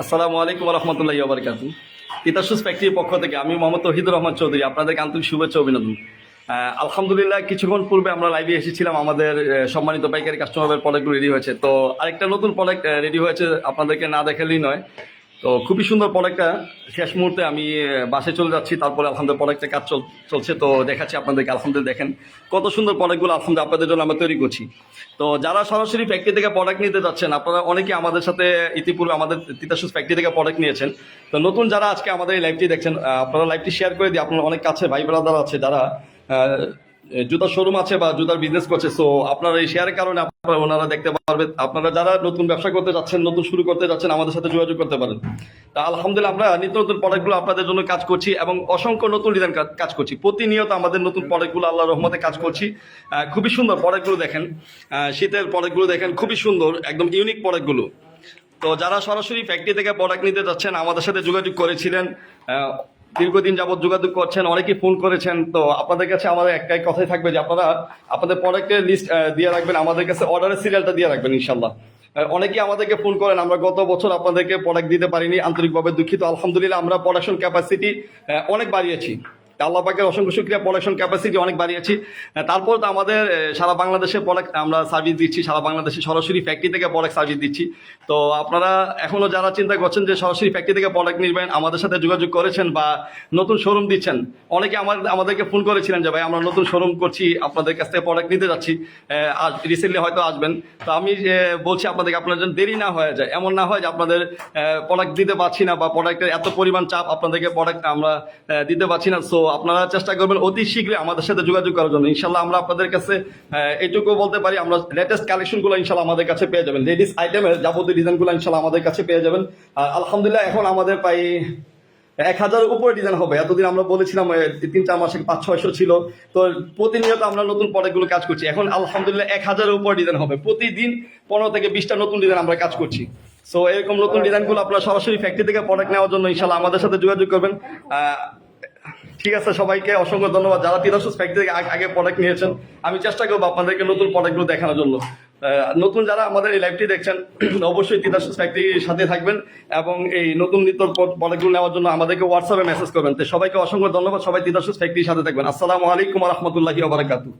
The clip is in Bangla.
আসসালামু আলাইকুম রহমতুল্লাহ আবরকাত তিতাসুস ফ্যাক্টরির পক্ষ থেকে আমি মোহাম্মদ তহিদুর রহমান চৌধুরী আপনাদেরকে আন্তরিক শুভেচ্ছা অভিনন্দন। আলহামদুলিল্লাহ, কিছুক্ষণ পূর্বে আমরা লাইভে এসেছিলাম, আমাদের সম্মানিত পাইকারি কাস্টমারের প্রোডাক্টগুলো রেডি হয়েছে। তো আরেকটা নতুন প্রোডাক্ট রেডি হয়েছে, আপনাদেরকে না দেখালেই নয়। তো খুবই সুন্দর প্রোডাক্টটা শেষ মুহূর্তে আমি বাসে চলে যাচ্ছি, তারপরে আলহামদুলিল্লাহ প্রোডাক্টের কাজ চল- চলছে, তো দেখাচ্ছি আপনাদেরকে, আলহামদুলিল্লাহ দেখেন কত সুন্দর প্রোডাক্টগুলো আলহামদুলিল্লাহ আপনাদের জন্য আমরা তৈরি করছি। তো যারা সরাসরি ফ্যাক্টরি থেকে প্রোডাক্ট নিতে যাচ্ছেন, আপনারা অনেকে আমাদের সাথে ইতিপূর্বে আমাদের তিতাসুস ফ্যাক্টরি থেকে প্রোডাক্ট নিয়েছেন। তো নতুন যারা আজকে আমাদের এই লাইভটি দেখছেন আপনারা লাইভটি শেয়ার করে দিয়ে আপনার অনেক কাছে ভাই ব্রাদার আছে যারা জুতার শোরুম আছে বা জুতার বিজনেস করছে সো আপনারা এই শেয়ারের কারণে আপনারা ওনারা দেখতে পারবেন আপনারা যারা নতুন ব্যবসা করতে যাচ্ছেন, নতুন শুরু করতে যাচ্ছেন, আমাদের সাথে যোগাযোগ করতে পারেন। তা আলহামদুলিল্লাহ, আমরা নিত্য নতুন প্রোডাক্টগুলো আপনাদের জন্য কাজ করছি এবং অসংখ্য নতুন ডিজাইন কাজ করছি। প্রতিনিয়ত আমাদের নতুন প্রোডাক্টগুলো আল্লাহ রহমতে কাজ করছি। খুবই সুন্দর প্রোডাক্টগুলো দেখেন। শীতের প্রোডাক্টগুলো দেখেন, খুবই সুন্দর, একদম ইউনিক প্রোডাক্টগুলো তো যারা সরাসরি ফ্যাক্টরি থেকে প্রোডাক্ট নিতে যাচ্ছেন, আমাদের সাথে যোগাযোগ করেছিলেন। দীর্ঘদিন যাবত যোগাযোগ করছেন অনেকেই ফোন করেছেন। তো আপনাদের কাছে আমাদের একটাই কথাই থাকবে যে আপনারা আপনাদের প্রোডাক্টের লিস্ট দিয়ে রাখবেন, আমাদের কাছে অর্ডারের সিরিয়ালটা দিয়ে রাখবেন ইনশাল্লাহ অনেকেই আমাদেরকে ফোন করেন, আমরা গত বছর আপনাদেরকে প্রোডাক্ট দিতে পারিনি, আন্তরিকভাবে দুঃখিত। আলহামদুলিল্লাহ আমরা প্রোডাকশন ক্যাপাসিটি অনেক বাড়িয়েছি। আল্লাহ পাকের অসংখ্য শুক্রিয়া প্রোডাকশন ক্যাপাসিটি অনেক বাড়িয়েছি। তারপর তো আমাদের সারা বাংলাদেশে প্রোডাক্ট আমরা সার্ভিস দিচ্ছি, সারা বাংলাদেশে সরাসরি ফ্যাক্টরি থেকে প্রোডাক্ট সার্ভিস দিচ্ছি। তো আপনারা এখনও যারা চিন্তা করছেন যে সরাসরি ফ্যাক্টরি থেকে প্রোডাক্ট নিবেন, আমাদের সাথে যোগাযোগ করেছেন বা নতুন শোরুম দিচ্ছেন, অনেকে আমার, আমাদেরকে ফোন করেছিলেন যে, ভাই, আমরা নতুন শোরুম করছি, আপনাদের কাছ থেকে প্রোডাক্ট নিতে যাচ্ছি আজ রিসেন্টলি হয়তো আসবেন। তো আমি বলছি আপনাদেরকে আপনার জন্য দেরি না হয়ে যায়। এমন না হয় যে আপনাদের প্রোডাক্ট দিতে পারছি না বা প্রোডাক্টের এত পরিমাণ চাপ আপনাদেরকে প্রোডাক্ট আমরা দিতে পারছি না। সো আপনারা চেষ্টা করবেন অতি শীঘ্রই আমাদের সাথে যোগাযোগ করার জন্য। ইনশাল্লাহ আমরা আপনাদের কাছে এইটুকু বলতে পারি, আমরা লেটেস্ট কালেকশনগুলো ইনশাল্লাহ আমাদের কাছে পেয়ে যাবেন। লেডিস আইটেমের যাবতীয় ডিজাইনগুলো ইনশাল্লাহ আমাদের কাছে পেয়ে যাবেন। আর আলহামদুলিল্লাহ এখন আমাদের প্রায় এক হাজারের উপরে ডিজাইন হবে। এতদিন আমরা বলেছিলাম তিন চার মাসে পাঁচ, ছয়শো ছিল। তো প্রতিনিয়ত আমরা নতুন প্রোডাক্টগুলো কাজ করছি। এখন আলহামদুলিল্লাহ এক হাজারের উপরে ডিজাইন হবে। প্রতিদিন পনেরো থেকে বিশটা নতুন ডিজাইন আমরা কাজ করছি। সো এরকম নতুন ডিজাইনগুলো আপনারা সরাসরি ফ্যাক্টরি থেকে প্রোডাক্ট নেওয়ার জন্য ইনশাল্লাহ আমাদের সাথে যোগাযোগ করবেন। ঠিক আছে, সবাইকে অসংখ্য ধন্যবাদ। যারা তিরাশুস ফ্যাক্টরি আগে প্রোডাক্ট নিয়েছেন, আমি চেষ্টা করব আপনাদেরকে নতুন প্রোডাক্টগুলো দেখানোর জন্য। নতুন যারা আমাদের এই লাইভটি দেখছেন, অবশ্যই তিতাসুস ফ্যাক্টরির সাথে থাকবেন এবং এই নতুন নিত্য প্রোডাক্টগুলো নেওয়ার জন্য আমাদেরকে হোয়াটসঅ্যাপে মেসেজ করবেন। তো সবাইকে অসংখ্য ধন্যবাদ, সবাই তিতাসুস ফ্যাক্টরির সাথে থাকবেন। আসসালামু আলাইকুম রহমতুল্লাহি বারাকাতু